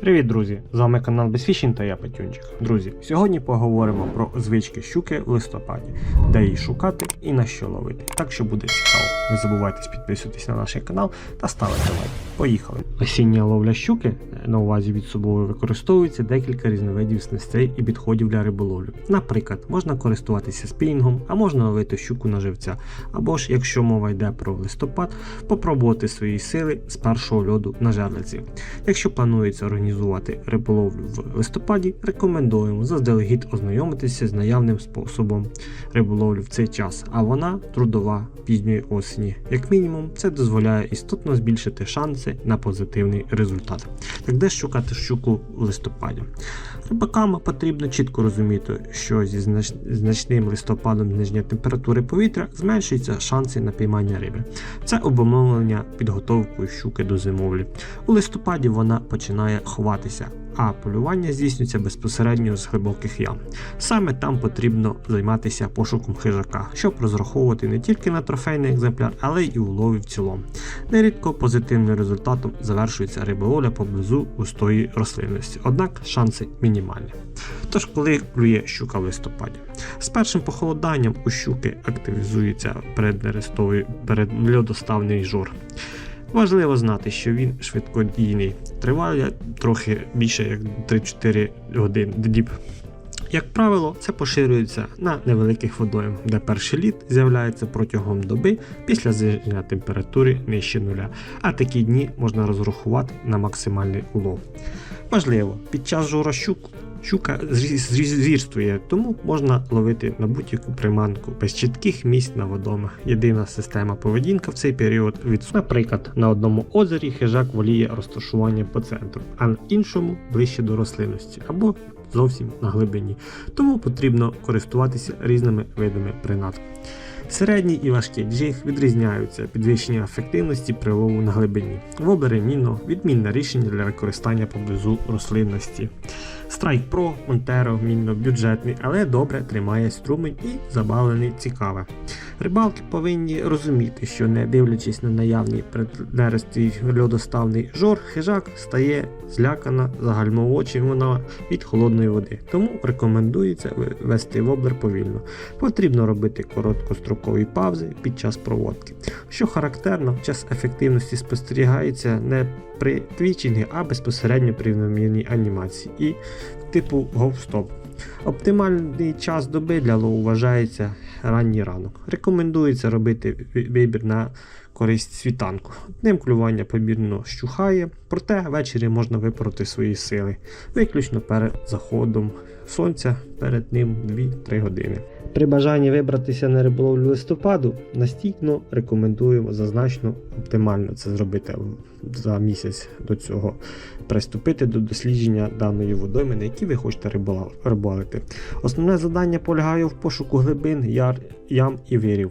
Привіт, друзі! З вами канал Безфішін та я Петюнчик. Друзі, сьогодні поговоримо про звички щуки в листопаді, де її шукати і на що ловити. Так що буде цікаво. Не забувайте підписуватись на наш канал та ставити лайк. Поїхали! Осіння ловля щуки на увазі від собою використовується декілька різновидів снастей і підходів для риболовлі. Наприклад, можна користуватися спінінгом, а можна ловити щуку на живця. Або ж, якщо мова йде про листопад, попробувати свої сили з першого льоду на жерлиці. Якщо планується організувати риболовлю в листопаді, рекомендуємо заздалегідь ознайомитися з наявним способом риболовлі в цей час, а вона трудова пізньої осені. Як мінімум, це дозволяє істотно збільшити шанси на позитивний результат. Так де ж шукати щуку в листопаді? Рибакам потрібно чітко розуміти, що зі знач- значним листопадом зниження температури повітря зменшуються шанси на піймання риби. Це обумовлення підготовкою щуки до зимовлі. У листопаді вона починає ховатися, а полювання здійснюється безпосередньо з глибоких ям. Саме там потрібно займатися пошуком хижака, щоб розраховувати не тільки на трофейний екземпляр, але й улові в цілому. Нерідко позитивним результатом завершується риболовля поблизу густої рослинності, однак шанси мінімальні. Тож, коли клює щука в листопаді, з першим похолоданням у щуки активізується переднерестовий передльодоставний жор. Важливо знати, що він швидкодійний, триває трохи більше як 3-4 години діб. Як правило, це поширюється на невеликих водойм, де перший лід з'являється протягом доби після зниження температури нижче нуля, а такі дні можна розрахувати на максимальний улов. Важливо, під час жора щук щука зрі- зрі- звірствує, тому можна ловити на будь-яку приманку без чітких місць на водомах. Єдина система поведінка в цей період від наприклад, на одному озері хижак воліє розташування по центру, а іншому ближче до рослинності або зовсім на глибині. Тому потрібно користуватися різними видами принад. Середній і важкий джиг відрізняються підвищення ефективності при на глибині. Воблери Міно відмінне рішення для використання поблизу рослинності. Страйк Pro, Montero, мінно бюджетний, але добре тримає струмень і забавлений цікаве. Рибалки повинні розуміти, що не дивлячись на наявний преднерестий льодоставний жор, хижак стає злякана, загальмовочена від холодної води. Тому рекомендується вести воблер повільно. Потрібно робити короткострокові паузи під час проводки. Що характерно, час ефективності спостерігається не при твічингі, а безпосередньо при рівномірній анімації і типу гоп-стоп. Оптимальний час доби для лову вважається ранній ранок. Рекомендується робити вибір на користь світанку. Днем клювання помірно щухає, проте ввечері можна випороти свої сили, виключно перед заходом сонця, перед ним 2-3 години. При бажанні вибратися на риболовлю листопаду, настійно рекомендуємо зазначено оптимально це зробити за місяць до цього, приступити до дослідження даної водойми, на якій ви хочете рибалити. Основне завдання полягає в пошуку глибин, яр, ям і вирів.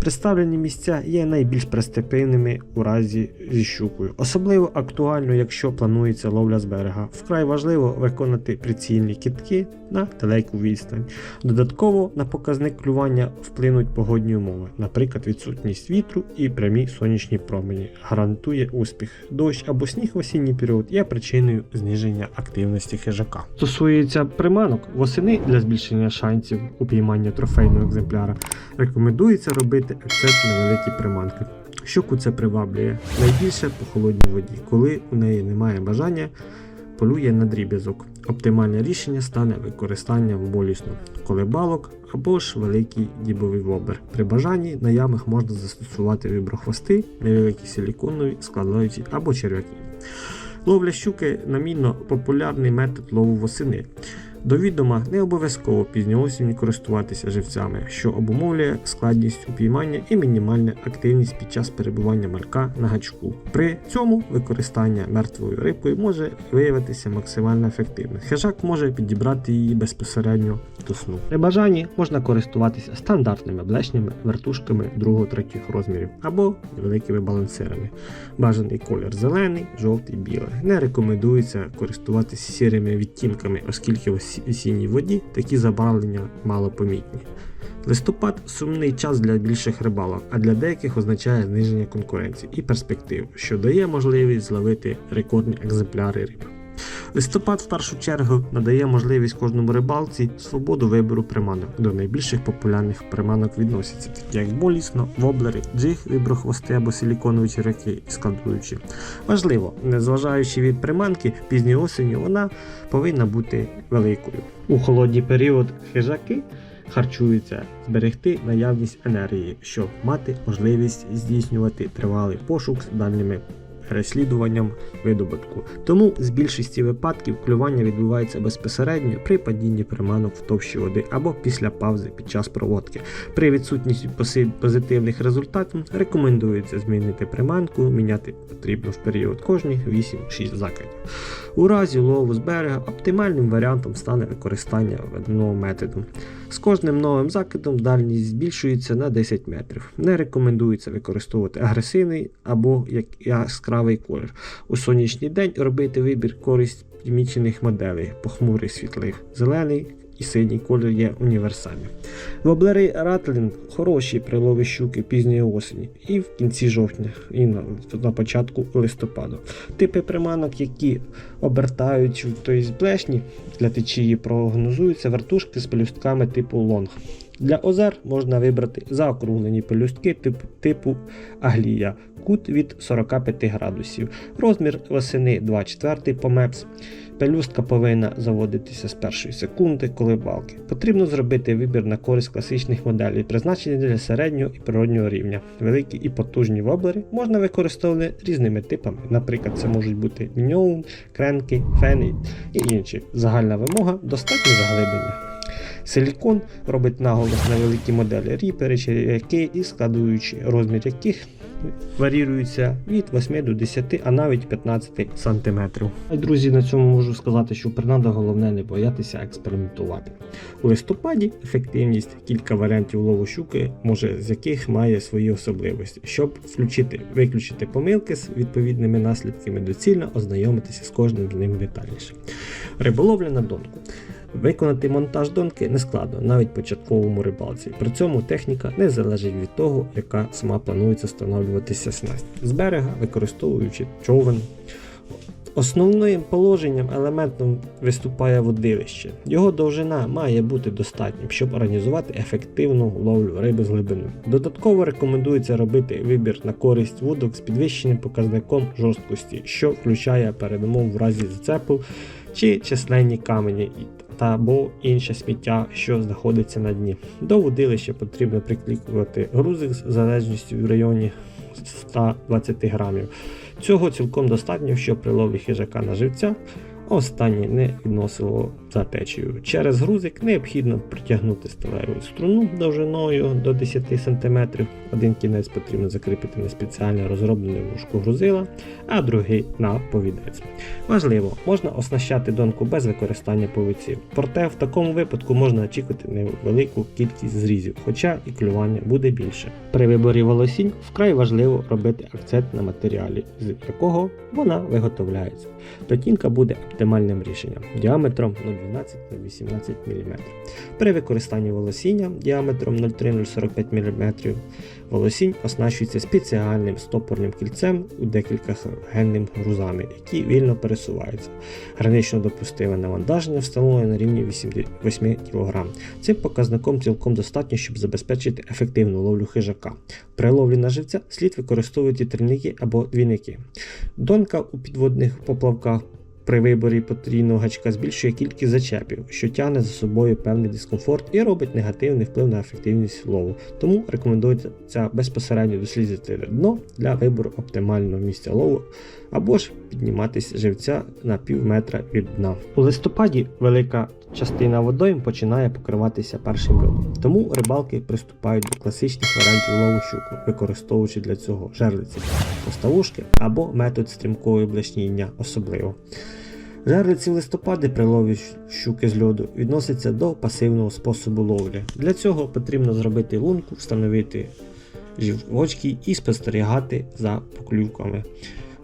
Представлені місця є найбільш перспективними у разі зі щукою. Особливо актуально, якщо планується ловля з берега. Вкрай важливо виконати прицільні кітки на далеку відстань. Додатково на показник клювання вплинуть погодні умови, наприклад, відсутність вітру і прямі сонячні промені. Гарантує успіх. Дощ або сніг в осінній період є причиною зниження активності хижака. Стосується приманок, восени для збільшення шансів упіймання трофейного екземпляра рекомендується робити акцент на великі приманки. Щуку це приваблює найбільше по холодній воді, коли у неї немає бажання полює на дріб'язок. Оптимальне рішення стане використанням болісно колебалок або ж великий дібовий вобер. При бажанні на ямах можна застосувати віброхвости, невеликі силіконові, складаючі або черв'яки. Ловля щуки намінно популярний метод лову восени. До відома не обов'язково пізньо осінь користуватися живцями, що обумовлює складність упіймання і мінімальну активність під час перебування малька на гачку. При цьому використання мертвою рибкою може виявитися максимально ефективним. Хижак може підібрати її безпосередньо до сну. При бажанні можна користуватися стандартними блешнями, вертушками 2-3 розмірів або великими балансирами. Бажаний колір зелений, жовтий, білий. Не рекомендується користуватися сірими відтінками, оскільки в осі- осінній воді такі забарвлення малопомітні. Листопад сумний час для більших рибалок, а для деяких означає зниження конкуренції і перспектив, що дає можливість зловити рекордні екземпляри риб. Листопад в першу чергу надає можливість кожному рибалці свободу вибору приманок. До найбільших популярних приманок відносяться, такі як болісно, воблери, джиг, віброхвости або силіконові черв'яки і складуючі. Важливо, незважаючи від приманки, пізньої осені вона повинна бути великою. У холодній період хижаки харчуються, зберегти наявність енергії, щоб мати можливість здійснювати тривалий пошук з дальніми переслідуванням видобутку. Тому з більшості випадків клювання відбувається безпосередньо при падінні приманок в товщі води або після паузи під час проводки. При відсутності позитивних результатів рекомендується змінити приманку, міняти потрібно в період кожні 8-6 закидів. У разі лову з берега оптимальним варіантом стане використання веденого методу. З кожним новим закидом дальність збільшується на 10 метрів. Не рекомендується використовувати агресивний або як яскравий колір. У сонячний день робити вибір користь примічених моделей, похмурий світлий, зелений і синій колір є універсальним. Воблери Ратлін хороші при лові щуки пізньої осені і в кінці жовтня, і на, на початку листопаду. Типи приманок, які обертають тобто блешні для течії, прогнозуються вертушки з пелюстками типу лонг. Для озер можна вибрати заокруглені пелюстки типу, типу аглія, кут від 45 градусів, розмір восени 2,4 по мепс. Пелюстка повинна заводитися з першої секунди коливалки. Потрібно зробити вибір на користь класичних моделей, призначені для середнього і природнього рівня. Великі і потужні воблери можна використовувати різними типами. Наприклад, це можуть бути міньоун, кренки, фени і інші. Загальна вимога достатньо заглиблення. Силікон робить наголос на великі моделі ріпери, черв'яки і складуючі, розмір яких варіюється від 8 до 10, а навіть 15 см. Друзі, на цьому можу сказати, що принада головне не боятися експериментувати. У листопаді ефективність кілька варіантів лову щуки, може з яких має свої особливості. Щоб включити, виключити помилки з відповідними наслідками, доцільно ознайомитися з кожним з ним детальніше. Риболовля на донку. Виконати монтаж донки не складно, навіть початковому рибалці. При цьому техніка не залежить від того, яка сама планується встановлюватися снасть. З берега, використовуючи човен. Основним положенням елементом виступає водилище. Його довжина має бути достатнім, щоб організувати ефективну ловлю риби з глибини. Додатково рекомендується робити вибір на користь вудок з підвищеним показником жорсткості, що включає передумов в разі зацепу чи численні камені та або інше сміття, що знаходиться на дні. До водилища потрібно приклікувати грузик з залежністю в районі 120 грамів. Цього цілком достатньо, щоб при хижака на живця останнє не відносило за. Через грузик необхідно притягнути сталеву струну довжиною до 10 см. Один кінець потрібно закріпити на спеціально розроблену вушку грузила, а другий на повідець. Важливо, можна оснащати донку без використання повіців, проте в такому випадку можна очікувати невелику кількість зрізів, хоча і клювання буде більше. При виборі волосінь вкрай важливо робити акцент на матеріалі, з якого вона виготовляється. Тотінка буде оптимальним рішенням діаметром 0,2 12х18 мм. При використанні волосіння діаметром 0,3045 мм волосінь оснащується спеціальним стопорним кільцем у декілька генним грузами, які вільно пересуваються. Гранично допустиве навантаження встановлене на рівні 8 кг. Цим показником цілком достатньо, щоб забезпечити ефективну ловлю хижака. При ловлі на живця слід використовувати трильники або двійники. Донка у підводних поплавках при виборі потрійного гачка збільшує кількість зачепів, що тягне за собою певний дискомфорт і робить негативний вплив на ефективність лову. Тому рекомендується безпосередньо дослідити дно для вибору оптимального місця лову або ж підніматися живця на пів метра від дна. У листопаді велика частина водойм починає покриватися першим льодом. Тому рибалки приступають до класичних варіантів лову щуку, використовуючи для цього жерлиці поставушки або метод стрімкої блешніння особливо. Жерлиці в листопаді при лові щуки з льоду відносяться до пасивного способу ловлі. Для цього потрібно зробити лунку, встановити жівочки і спостерігати за поклювками.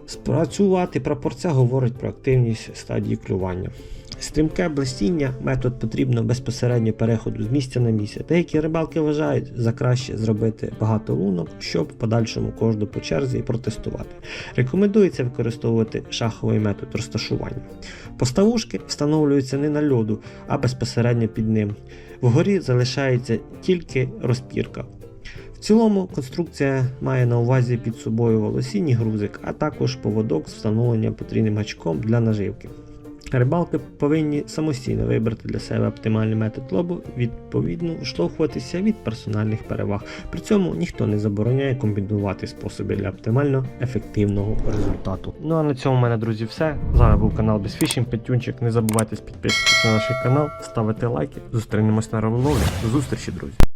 Спрацювати прапорця говорить про активність стадії клювання. Стрімке блистіння метод потрібно безпосередньо переходу з місця на місце. Деякі рибалки вважають за краще зробити багато лунок, щоб в подальшому кожну по черзі протестувати. Рекомендується використовувати шаховий метод розташування. Поставушки встановлюються не на льоду, а безпосередньо під ним. Вгорі залишається тільки розпірка. Цілому конструкція має на увазі під собою волосінній грузик, а також поводок з встановленням потрійним гачком для наживки. Рибалки повинні самостійно вибрати для себе оптимальний метод лову, відповідно вштовхуватися від персональних переваг. При цьому ніхто не забороняє комбінувати способи для оптимально ефективного результату. Ну а на цьому в мене, друзі, все. З вами був канал Безфішінг Петюнчик. Не забувайте підписуватися на наш канал, ставити лайки. Зустрінемось на риболовлі. До зустрічі, друзі!